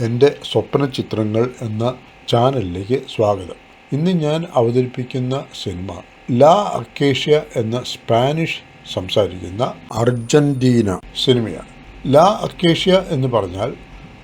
എന്റെ സ്വപ്ന ചിത്രങ്ങൾ എന്ന ചാനലിലേക്ക് സ്വാഗതം. ഇന്ന് ഞാൻ അവതരിപ്പിക്കുന്ന സിനിമ ലാ അക്കേഷ്യ എന്ന സ്പാനിഷ് സംസാരിക്കുന്ന അർജന്റീന സിനിമയാണ്. ലാ അക്കേഷ്യ എന്ന് പറഞ്ഞാൽ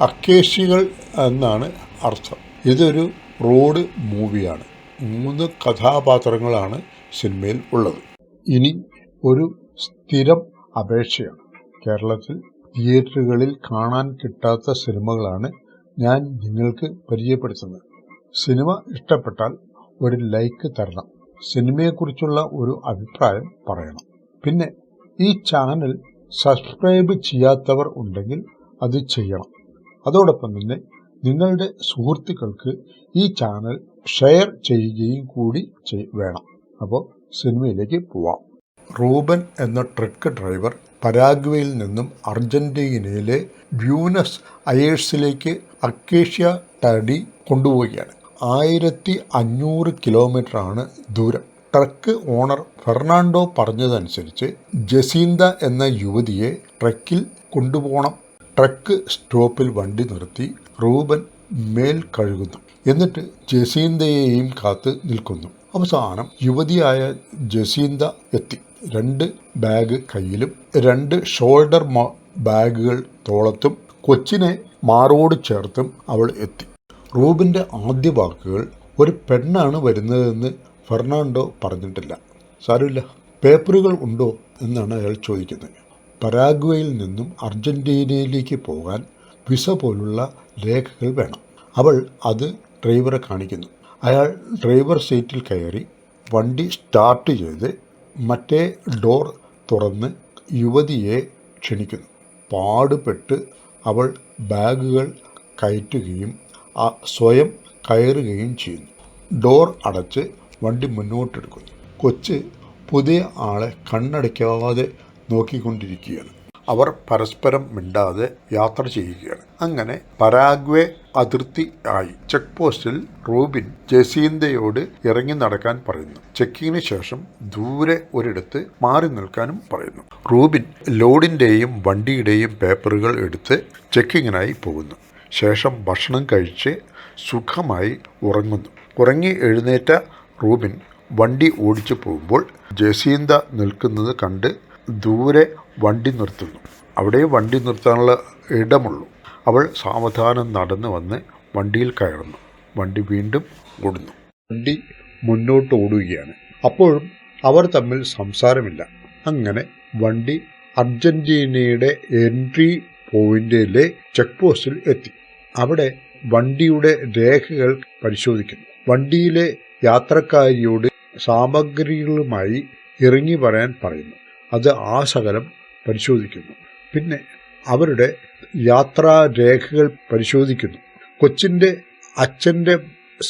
അക്കേഷ്യകൾ എന്നാണ് അർത്ഥം. ഇതൊരു റോഡ് മൂവിയാണ്. മൂന്ന് കഥാപാത്രങ്ങളാണ് സിനിമയിൽ ഉള്ളത്. ഇനി ഒരു സ്ഥിരം അപേക്ഷയാണ്. കേരളത്തിൽ തിയേറ്ററുകളിൽ കാണാൻ കിട്ടാത്ത സിനിമകളാണ് ഞാൻ നിങ്ങൾക്ക് പരിചയപ്പെടുത്തുന്നത്. സിനിമ ഇഷ്ടപ്പെട്ടാൽ ഒരു ലൈക്ക് തരണം. സിനിമയെക്കുറിച്ചുള്ള ഒരു അഭിപ്രായം പറയണം. പിന്നെ ഈ ചാനൽ സബ്സ്ക്രൈബ് ചെയ്യാത്തവർ ഉണ്ടെങ്കിൽ അത് ചെയ്യണം. അതോടൊപ്പം തന്നെ നിങ്ങളുടെ സുഹൃത്തുക്കൾക്ക് ഈ ചാനൽ ഷെയർ ചെയ്യുകയും കൂടി വേണം. അപ്പോൾ സിനിമയിലേക്ക് പോവാം. റൂബൻ എന്ന ട്രക്ക് ഡ്രൈവർ പരാഗ്വയിൽ നിന്നും അർജന്റീനയിലെ ബ്യൂനസ് അയേഴ്സിലേക്ക് അക്കേഷ്യ ടഡി കൊണ്ടുപോവുകയാണ്. ആയിരത്തി അഞ്ഞൂറ് കിലോമീറ്ററാണ് ദൂരം. ട്രക്ക് ഓണർ ഫെർണാണ്ടോ പറഞ്ഞതനുസരിച്ച് ജസീന്ത എന്ന യുവതിയെ ട്രക്കിൽ കൊണ്ടുപോകണം. ട്രക്ക് സ്റ്റോപ്പിൽ വണ്ടി നിർത്തി റൂബൻ മേൽ കഴുകുന്നു. എന്നിട്ട് ജസീന്തയെയും കാത്ത് നിൽക്കുന്നു. അവസാനം യുവതിയായ ജസീന്ത എത്തി. രണ്ട് ബാഗ് കയ്യിലും രണ്ട് ഷോൾഡർ ബാഗുകൾ തോളത്തും കൊച്ചിനെ മാറോട് ചേർത്തും അവൾ എത്തി. റൂബിന്റെ ആദ്യ വാക്കുകൾ ഒരു പെണ്ണാണ് വരുന്നതെന്ന് ഫെർണാണ്ടോ പറഞ്ഞിട്ടില്ല. സാരമില്ല പേപ്പറുകൾ ഉണ്ടോ എന്നാണ് അയാൾ ചോദിക്കുന്നത്. പരാഗ്വയിൽ നിന്നും അർജന്റീനയിലേക്ക് പോകാൻ വിസ പോലുള്ള രേഖകൾ വേണം. അവൾ അത് ഡ്രൈവറെ കാണിക്കുന്നു. അയാൾ ഡ്രൈവർ സീറ്റിൽ കയറി വണ്ടി സ്റ്റാർട്ട് ചെയ്ത് മറ്റേ ഡോർ തുറന്ന് യുവതിയെ ക്ഷണിക്കുന്നു. പാടുപെട്ട് അവൾ ബാഗുകൾ കയറ്റുകയും സ്വയം കയറുകയും ചെയ്യുന്നു. ഡോർ അടച്ച് വണ്ടി മുന്നോട്ടെടുക്കുന്നു. കൊച്ച് പുതിയ ആളെ കണ്ണടയ്ക്കാതെ നോക്കിക്കൊണ്ടിരിക്കുകയാണ്. അവർ പരസ്പരം മിണ്ടാതെ യാത്ര ചെയ്യുകയാണ്. അങ്ങനെ പരാഗ്വേ അതിർത്തി ആയി ചെക്ക് പോസ്റ്റിൽ റൂബിൻ ജസീന്തയോട് ഇറങ്ങി നടക്കാൻ പറയുന്നു. ചെക്കിങ്ങിന് ശേഷം ദൂരെ ഒരിടത്ത് മാറി നിൽക്കാനും പറയുന്നു. റൂബിൻ ലോഡിന്റെയും വണ്ടിയുടെയും പേപ്പറുകൾ എടുത്ത് ചെക്കിങ്ങിനായി പോകുന്നു. ശേഷം ഭക്ഷണം കഴിച്ച് സുഖമായി ഉറങ്ങുന്നു. ഉറങ്ങി എഴുന്നേറ്റ റൂബിൻ വണ്ടി ഓടിച്ചു പോകുമ്പോൾ ജസീന്ത നിൽക്കുന്നത് കണ്ട് ദൂരെ വണ്ടി നിർത്തുന്നു. അവിടെ വണ്ടി നിർത്താനുള്ള ഇടമുള്ളൂ. അവൾ സാവധാനം നടന്നു വന്ന് വണ്ടിയിൽ കയറുന്നു. വണ്ടി വീണ്ടും ഓടുന്നു. വണ്ടി മുന്നോട്ട് ഓടുകയാണ്. അപ്പോഴും അവർ തമ്മിൽ സംസാരമില്ല. അങ്ങനെ വണ്ടി അർജന്റീനയുടെ എൻട്രി പോയിന്റിലെ ചെക്ക് പോസ്റ്റിൽ എത്തി. അവിടെ വണ്ടിയുടെ രേഖകൾ പരിശോധിക്കുന്നു. വണ്ടിയിലെ യാത്രക്കാരിയോട് സാമഗ്രികളുമായി ഇറങ്ങി പറയാൻ പറയുന്നു. അത് ആ ശകലം പരിശോധിക്കുന്നു. പിന്നെ അവരുടെ യാത്രാരേഖകൾ പരിശോധിക്കുന്നു. കൊച്ചിന്റെ അച്ഛന്റെ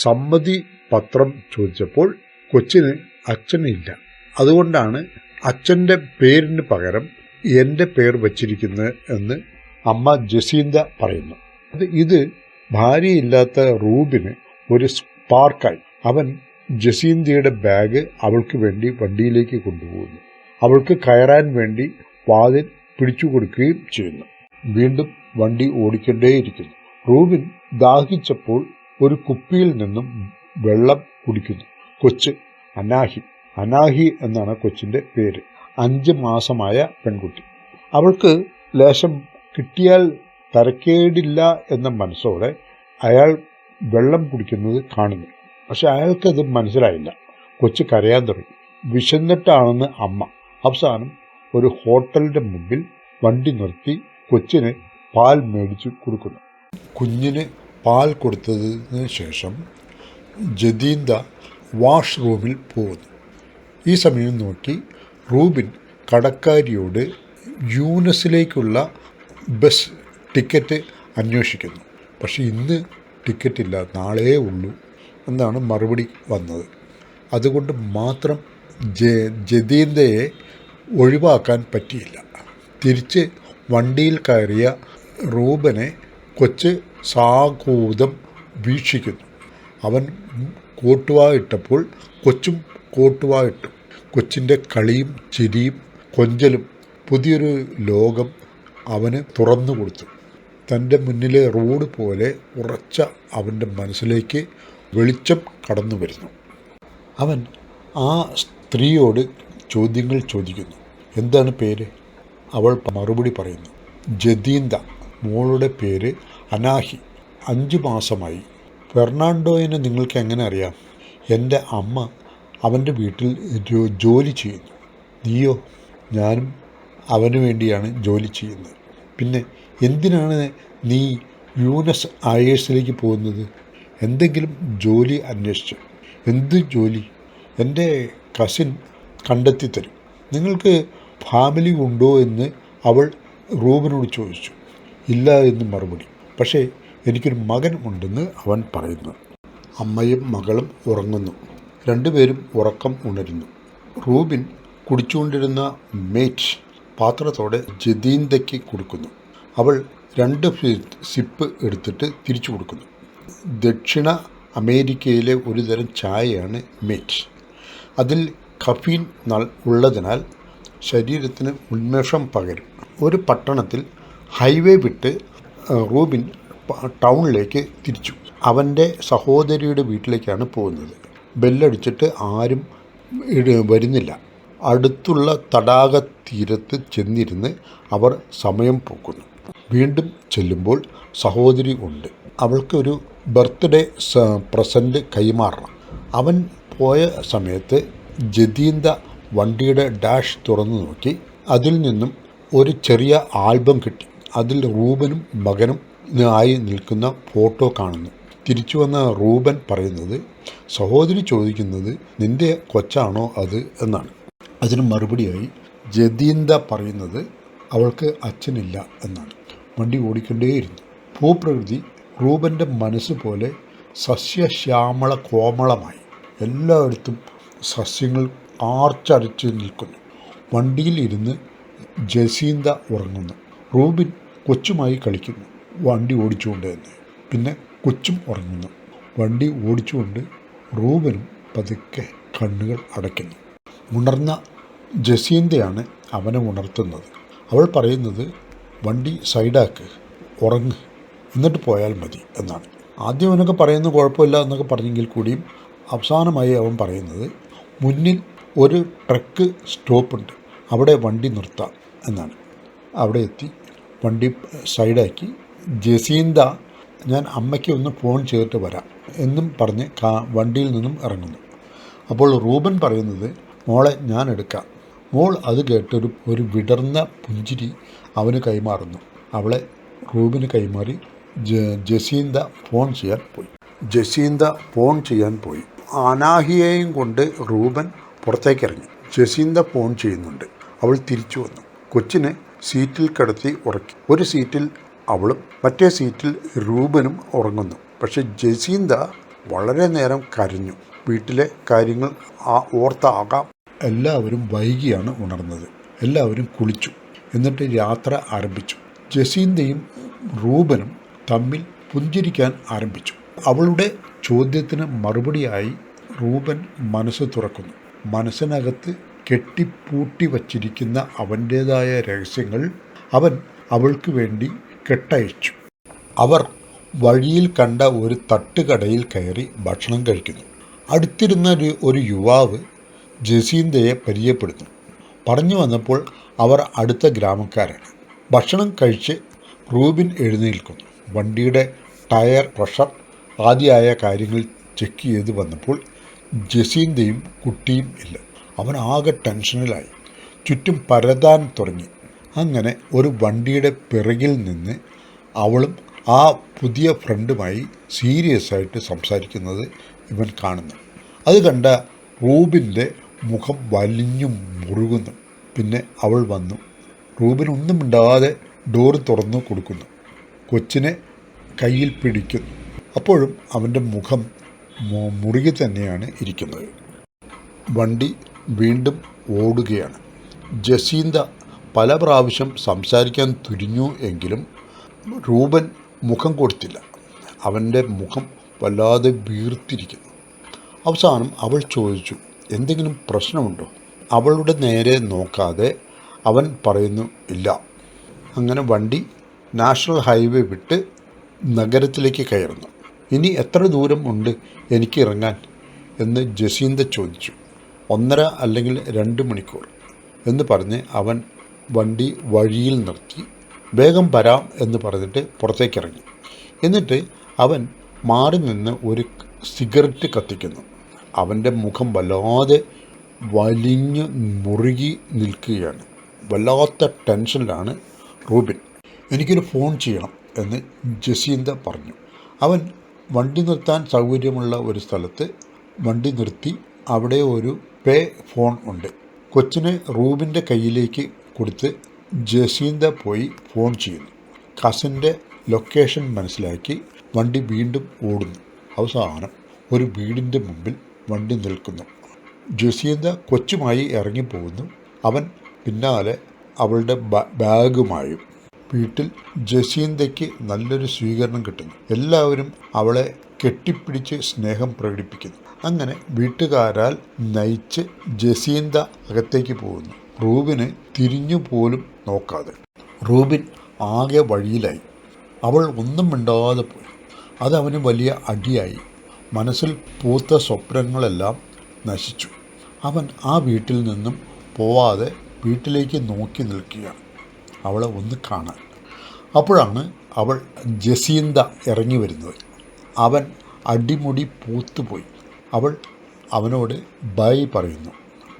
സമ്മതി പത്രം ചോദിച്ചപ്പോൾ കൊച്ചിന് അച്ഛനില്ല. അതുകൊണ്ടാണ് അച്ഛന്റെ പേരിന് പകരം എന്റെ പേർ വച്ചിരിക്കുന്നത് എന്ന് അമ്മ ജസീന്ത പറയുന്നു. ഇത് ഭാര്യയില്ലാത്ത റൂബിന് ഒരു സ്പാർക്കായി. അവൻ ജസീന്തയുടെ ബാഗ് അവൾക്ക് വേണ്ടി വണ്ടിയിലേക്ക് കൊണ്ടുപോകുന്നു. അവൾക്ക് കയറാൻ വേണ്ടി വാതിൽ പിടിച്ചു കൊടുക്കുകയും ചെയ്യുന്നു. വീണ്ടും വണ്ടി ഓടിക്കൊണ്ടേയിരിക്കുന്നു. റൂബിൻ ദാഹിച്ചപ്പോൾ ഒരു കുപ്പിയിൽ നിന്നും വെള്ളം കുടിക്കുന്നു. കൊച്ച് അനാഹി അനാഹി എന്നാണ് കൊച്ചിന്റെ പേര്. അഞ്ച് മാസമായ പെൺകുട്ടി. അവൾക്ക് ലേശം കിട്ടിയാൽ തരക്കേടില്ല എന്ന മനസ്സോടെ അയാൾ വെള്ളം കുടിക്കുന്നത് കാണുന്നു. പക്ഷെ അയാൾക്കത് മനസ്സിലായില്ല. കൊച്ചു കരയാൻ തുടങ്ങി. വിശന്നിട്ടാണെന്ന് അമ്മ അവസാനം ഒരു ഹോട്ടലിന്റെ മുമ്പിൽ വണ്ടി നിർത്തി കൊച്ചിന് പാൽ മേടിച്ചു കൊടുക്കുന്നു. കുഞ്ഞിന് പാൽ കൊടുത്തതിന് ശേഷം ജദീന്ത വാഷ്റൂമിൽ പോകുന്നു. ഈ സമയം നോക്കി റൂബിൻ കടക്കാരിയോട് യൂനസിലേക്കുള്ള ബസ് ടിക്കറ്റ് അന്വേഷിക്കുന്നു. പക്ഷേ ഇന്ന് ടിക്കറ്റ് ഇല്ല നാളേ ഉള്ളൂ എന്നാണ് മറുപടി വന്നത്. അതുകൊണ്ട് മാത്രം ജ ജതീന്തയെ ഒഴിവാക്കാൻ പറ്റിയില്ല. തിരിച്ച് വണ്ടിയിൽ കയറിയ റൂബനെ കൊച്ച് സാകൂതം വീക്ഷിക്കുന്നു. അവൻ കോട്ടുവാ ഇട്ടപ്പോൾ കൊച്ചും കോട്ടുവാ ഇട്ടു. കൊച്ചിന്റെ കളിയും ചിരിയും കൊഞ്ചലും പുതിയൊരു ലോകം അവന് തുറന്നു കൊടുത്തു. തന്റെ മുന്നിലെ റോഡ് പോലെ ഉറച്ച അവന്റെ മനസ്സിലേക്ക് വെളിച്ചം കടന്നു വരുന്നു അവൻ ആ സ്ത്രീയോട് ചോദ്യങ്ങൾ ചോദിക്കുന്നു. എന്താണ് പേര്? അവൾ മറുപടി പറയുന്നു. ജതീന്ദ മോളുടെ പേര് അനാഹി. അഞ്ച് മാസമായി. ഫെർണാണ്ടോയിനെ നിങ്ങൾക്ക് എങ്ങനെ അറിയാം? എന്റെ അമ്മ അവന്റെ വീട്ടിൽ ജോലി ചെയ്യുന്നു. നീയോ? ഞാനും അവന് വേണ്ടിയാണ് ജോലി ചെയ്യുന്നത്. പിന്നെ എന്തിനാണ് നീ യൂനസ് ആയേഴ്സിലേക്ക് പോകുന്നത്? എന്തെങ്കിലും ജോലി അന്വേഷിച്ച്. എന്ത് ജോലി? എന്റെ കസിൻ കണ്ടെത്തി തരും നിങ്ങൾക്ക് ഫാമിലി ഉണ്ടോ എന്ന് അവൾ റൂബിനോട് ചോദിച്ചു. ഇല്ല എന്ന് മറുപടി. പക്ഷേ എനിക്കൊരു മകൻ ഉണ്ടെന്ന് അവൻ പറയുന്നു. അമ്മയും മകളും ഉറങ്ങുന്നു. രണ്ടുപേരും ഉറക്കം ഉണരുന്നു. റൂബിൻ കുടിച്ചുകൊണ്ടിരുന്ന മേറ്റ് പാത്രത്തോടെ ജതീന്തയ്ക്ക് കൊടുക്കുന്നു. അവൾ രണ്ട് സിപ്പ് എടുത്തിട്ട് തിരിച്ചു കൊടുക്കുന്നു. ദക്ഷിണ അമേരിക്കയിലെ ഒരു തരം ചായയാണ് മേറ്റ്. അതിൽ കഫീൻ നൽ ഉള്ളതിനാൽ ശരീരത്തിന് ഉന്മേഷം പകരും. ഒരു പട്ടണത്തിൽ ഹൈവേ വിട്ട് റൂബിൻ ടൗണിലേക്ക് തിരിച്ചു. അവന്റെ സഹോദരിയുടെ വീട്ടിലേക്കാണ് പോകുന്നത്. ബെല്ലടിച്ചിട്ട് ആരും വരുന്നില്ല. അടുത്തുള്ള തടാക തീരത്ത് ചെന്നിരുന്ന് അവർ സമയം പോക്കുന്നു. വീണ്ടും ചെല്ലുമ്പോൾ സഹോദരി ഉണ്ട്. അവൾക്കൊരു ബർത്ത്ഡേ പ്രസന്റ് കൈമാറണം. അവൻ പോയ സമയത്ത് ജതീന്ത വണ്ടിയുടെ ഡാഷ് തുറന്നു നോക്കി. അതിൽ നിന്നും ഒരു ചെറിയ ആൽബം കിട്ടി. അതിൽ റൂബനും മകനും ആയി നിൽക്കുന്ന ഫോട്ടോ കാണുന്നു. തിരിച്ചു വന്ന റൂബൻ പറയുന്നത് സഹോദരി ചോദിക്കുന്നത് നിന്റെ കൊച്ചാണോ അത്? എന്നാണ്. അതിന് മറുപടിയായി ജതീന്ത പറയുന്നത് അവൾക്ക് അച്ഛനില്ല എന്നാണ്. വണ്ടി ഓടിക്കൊണ്ടേയിരുന്നു. ഭൂപ്രകൃതി റൂബന്റെ മനസ്സ് പോലെ സസ്യശ്യാമള കോമളമായി. എല്ലായിടത്തും സസ്യങ്ങൾ ആർച്ചരച്ച് നിൽക്കുന്നു. വണ്ടിയിൽ ഇരുന്ന് ജസീന്ത ഉറങ്ങുന്നു. റൂബിൻ കൊച്ചുമായി കളിക്കുന്നു. വണ്ടി ഓടിച്ചുകൊണ്ട് തന്നെ പിന്നെ കൊച്ചും ഉറങ്ങുന്നു. വണ്ടി ഓടിച്ചുകൊണ്ട് റൂബനും പതുക്കെ കണ്ണുകൾ അടയ്ക്കുന്നു. ഉണർന്ന ജസീന്തയാണ് അവനെ ഉണർത്തുന്നത്. അവൾ പറയുന്നത് വണ്ടി സൈഡാക്ക് ഉറങ്ങ്. എന്നിട്ട് പോയാൽ മതി എന്നാണ്. ആദ്യം അവനൊക്കെ പറയുന്നത് കുഴപ്പമില്ല എന്നൊക്കെ പറഞ്ഞെങ്കിൽ കൂടിയും അവസാനമായി അവൻ പറയുന്നത് മുന്നിൽ ഒരു ട്രക്ക് സ്റ്റോപ്പുണ്ട്. അവിടെ വണ്ടി നിർത്താം എന്നാണ്. അവിടെ എത്തി വണ്ടി സൈഡാക്കി. ജസീന്ത ഞാൻ അമ്മയ്ക്ക് ഒന്ന് ഫോൺ ചെയ്തിട്ട് വരാം എന്നും പറഞ്ഞ് കാ വണ്ടിയിൽ നിന്നും ഇറങ്ങുന്നു. അപ്പോൾ റൂബൻ പറയുന്നത് മോളെ ഞാൻ എടുക്കാം. മോൾ അത് കേട്ടൊരു ഒരു വിടർന്ന പുഞ്ചിരി അവന് കൈമാറുന്നു. അവളെ റൂബിന് കൈമാറി ജസീന്ത ഫോൺ ചെയ്യാൻ പോയി. ജസീന്ത ഫോൺ ചെയ്യാൻ പോയി. അനാഹിയെയും കൊണ്ട് റൂബൻ പുറത്തേക്ക് ഇറങ്ങി ജസീന്ത ഫോൺ ചെയ്യുന്നുണ്ട്. അവൾ തിരിച്ചു വന്നു. കൊച്ചിനെ സീറ്റിൽ കിടത്തി ഉറക്കി. ഒരു സീറ്റിൽ അവളും മറ്റേ സീറ്റിൽ രൂപനും ഉറങ്ങുന്നു. പക്ഷെ ജസീന്ത വളരെ നേരം കരഞ്ഞു. വീട്ടിലെ കാര്യങ്ങൾ ആ ഓർത്താകാം. എല്ലാവരും വൈകിയാണ് ഉണർന്നത്. എല്ലാവരും കുളിച്ചു. എന്നിട്ട് യാത്ര ആരംഭിച്ചു. ജസീന്തയും റൂബനും തമ്മിൽ പുഞ്ചിരിക്കാൻ ആരംഭിച്ചു. അവളുടെ ചോദ്യത്തിന് മറുപടിയായി റൂബൻ മനസ്സ് തുറക്കുന്നു. മനസ്സിനകത്ത് കെട്ടിപ്പൂട്ടി വച്ചിരിക്കുന്ന അവന്റേതായ രഹസ്യങ്ങൾ അവൻ അവൾക്ക് വേണ്ടി കെട്ടയച്ചു. അവർ വഴിയിൽ കണ്ട ഒരു തട്ടുകടയിൽ കയറി ഭക്ഷണം കഴിക്കുന്നു. അടുത്തിരുന്ന ഒരു യുവാവ് ജസീന്തയെ പരിചയപ്പെടുന്നു. പറഞ്ഞു വന്നപ്പോൾ അവർ അടുത്ത ഗ്രാമക്കാരാണ്. ഭക്ഷണം കഴിച്ച് റൂബിൻ എഴുന്നേൽക്കുന്നു. വണ്ടിയുടെ ടയർ പ്രഷർ ആദ്യമായ കാര്യങ്ങൾ ചെക്ക് ചെയ്ത് വന്നപ്പോൾ ജസീന്തയും കുട്ടിയും ഇല്ല. അവൻ ആകെ ടെൻഷനിലായി. ചുറ്റും പരതാൻ തുടങ്ങി. അങ്ങനെ ഒരു വണ്ടിയുടെ പിറകിൽ നിന്ന് അവളും ആ പുതിയ ഫ്രണ്ടുമായി സീരിയസ് ആയിട്ട് സംസാരിക്കുന്നത് ഇവൻ കാണുന്നു. അത് കണ്ട റൂബിന്റെ മുഖം വലിഞ്ഞു മുറുകുന്നു. പിന്നെ അവൾ വന്നു. റൂബിൻ ഒന്നും മിണ്ടാതെ ഡോർ തുറന്നു കൊടുക്കുന്നു. കൊച്ചിനെ കയ്യിൽ പിടിക്കുന്നു. അപ്പോഴും അവന്റെ മുഖം മുറുകി തന്നെയാണ് ഇരിക്കുന്നത്. വണ്ടി വീണ്ടും ഓടുകയാണ്. ജസീന്ത പല പ്രാവശ്യം സംസാരിക്കാൻ തുരിഞ്ഞു എങ്കിലും രൂപൻ മുഖം കൊടുത്തില്ല. അവന്റെ മുഖം വല്ലാതെ വീർത്തിരിക്കുന്നു. അവസാനം അവൾ ചോദിച്ചു എന്തെങ്കിലും പ്രശ്നമുണ്ടോ? അവളുടെ നേരെ നോക്കാതെ അവൻ പറയുന്നു ഇല്ല. അങ്ങനെ വണ്ടി നാഷണൽ ഹൈവേ വിട്ട് നഗരത്തിലേക്ക് കയറുന്നു. ഇനി എത്ര ദൂരം ഉണ്ട് എനിക്ക് ഇറങ്ങാൻ? എന്ന് ജസീന്ത ചോദിച്ചു. ഒന്നര അല്ലെങ്കിൽ രണ്ട് മണിക്കൂർ. എന്ന് പറഞ്ഞ് അവൻ വണ്ടി വഴിയിൽ നിർത്തി. വേഗം വരാം എന്ന് പറഞ്ഞിട്ട് പുറത്തേക്കിറങ്ങി എന്നിട്ട് അവൻ മാറി നിന്ന് ഒരു സിഗരറ്റ് കത്തിക്കുന്നു. അവന്റെ മുഖം വല്ലാതെ വലിഞ്ഞ് മുറുകി നിൽക്കുകയാണ്. വല്ലാത്ത ടെൻഷനിലാണ് റൂബിൻ. എനിക്കൊരു ഫോൺ ചെയ്യണം എന്ന് ജസീന്ത പറഞ്ഞു. അവൻ വണ്ടി നിർത്താൻ സൗകര്യമുള്ള ഒരു സ്ഥലത്ത് വണ്ടി നിർത്തി അവിടെ ഒരു പേ ഫോൺ ഉണ്ട്. കൊച്ചിനെ റൂബിന്റെ കയ്യിലേക്ക് കൊടുത്ത് ജസീന്ത പോയി ഫോൺ ചെയ്യുന്നു. കസിന്റെ ലൊക്കേഷൻ മനസ്സിലാക്കി വണ്ടി വീണ്ടും ഓടുന്നു. അവസാനം ഒരു വീടിന്റെ മുമ്പിൽ വണ്ടി നിൽക്കുന്നു. ജസീന്ത കൊച്ചുമായി ഇറങ്ങിപ്പോകുന്നു. അവൻ പിന്നാലെ അവളുടെ ബാഗുമായും വീട്ടിൽ ജസീന്തയ്ക്ക് നല്ലൊരു സ്വീകരണം കിട്ടുന്നു. എല്ലാവരും അവളെ കെട്ടിപ്പിടിച്ച് സ്നേഹം പ്രകടിപ്പിക്കുന്നു. അങ്ങനെ വീട്ടുകാരാൽ നയിച്ച് ജസീന്ത അകത്തേക്ക് പോകുന്നു. റൂബിന് തിരിഞ്ഞു പോലും നോക്കാതെ. റൂബിൻ ആകെ വഴിയിലായി. അവൾ ഒന്നും മിണ്ടാതെ പോയി. അതവന് വലിയ അടിയായി. മനസ്സിൽ പൂത്ത സ്വപ്നങ്ങളെല്ലാം നശിച്ചു. അവൻ ആ വീട്ടിൽ നിന്നും പോവാതെ വീട്ടിലേക്ക് നോക്കി നിൽക്കുകയാണ്. അവളെ ഒന്ന് കാണാൻ. അപ്പോഴാണ് അവൾ ജസീന്ത ഇറങ്ങി വരുന്നത്. അവൻ അടിമുടി പൂത്തുപോയി. അവൾ അവനോട് ബൈ പറയുന്നു.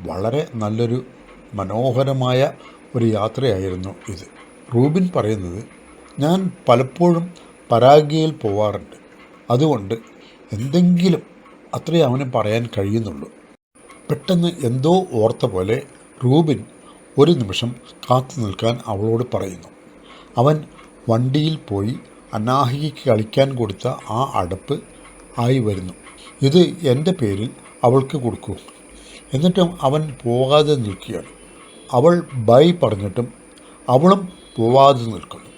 വളരെ നല്ലൊരു മനോഹരമായ ഒരു യാത്രയായിരുന്നു ഇത്. റൂബിൻ പറയുന്നത് ഞാൻ പലപ്പോഴും പരാഗയിൽ പോവാറുണ്ട്. അതുകൊണ്ട് എന്തെങ്കിലും അത്രേ അവന് പറയാൻ കഴിയുന്നുള്ളൂ. പെട്ടെന്ന് എന്തോ ഓർത്ത പോലെ റൂബിൻ ഒരു നിമിഷം കാത്തു നിൽക്കാൻ അവളോട് പറയുന്നു. അവൻ വണ്ടിയിൽ പോയി അനാഹികയ്ക്ക് കളിക്കാൻ കൊടുത്ത ആ അടപ്പ് ആയി വരുന്നു. ഇത് എന്റെ പേരിൽ അവൾക്ക് കൊടുക്കൂ. എന്നിട്ടും അവൻ പോകാതെ നിൽക്കുകയാണ്. അവൾ ബൈ പറഞ്ഞിട്ടും അവളും പോവാതെ നിൽക്കുന്നു.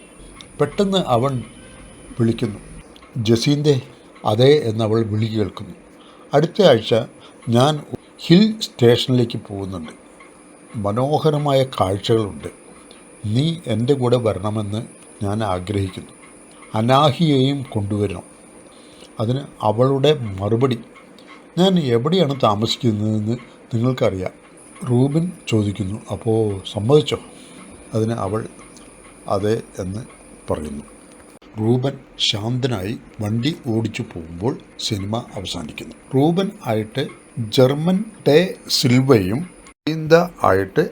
പെട്ടെന്ന് അവൻ വിളിക്കുന്നു. ജസീന്റെ അതെ എന്നവൾ വിളി കേൾക്കുന്നു. അടുത്ത ആഴ്ച ഞാൻ ഹിൽ സ്റ്റേഷനിലേക്ക് പോകുന്നുണ്ട്. മനോഹരമായ കാഴ്ചകളുണ്ട്. നീ എന്റെ കൂടെ വരണമെന്ന് ഞാൻ ആഗ്രഹിക്കുന്നു. അനാഹിയെയും കൊണ്ടുവരണം. അതിന് അവളുടെ മറുപടി. ഞാൻ എവിടെയാണ് താമസിക്കുന്നതെന്ന് നിങ്ങൾക്കറിയാം. റൂബിൻ ചോദിക്കുന്നു അപ്പോൾ സമ്മതിച്ചോ? അതിന് അവൾ അതെ എന്ന് പറയുന്നു. റൂബൻ ശാന്തനായി വണ്ടി ഓടിച്ചു പോകുമ്പോൾ സിനിമ അവസാനിക്കുന്നു. റൂബൻ ആയിട്ട് ജർമ്മൻ ടെ സിൽവയും ഇന്ത ആയിട്ട്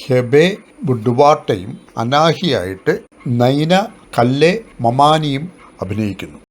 ഹെബെ ബുഡുവാട്ടയും അനാഹിയായിട്ട് നൈന കല്ലെ മമാനിയും അഭിനയിക്കുന്നു.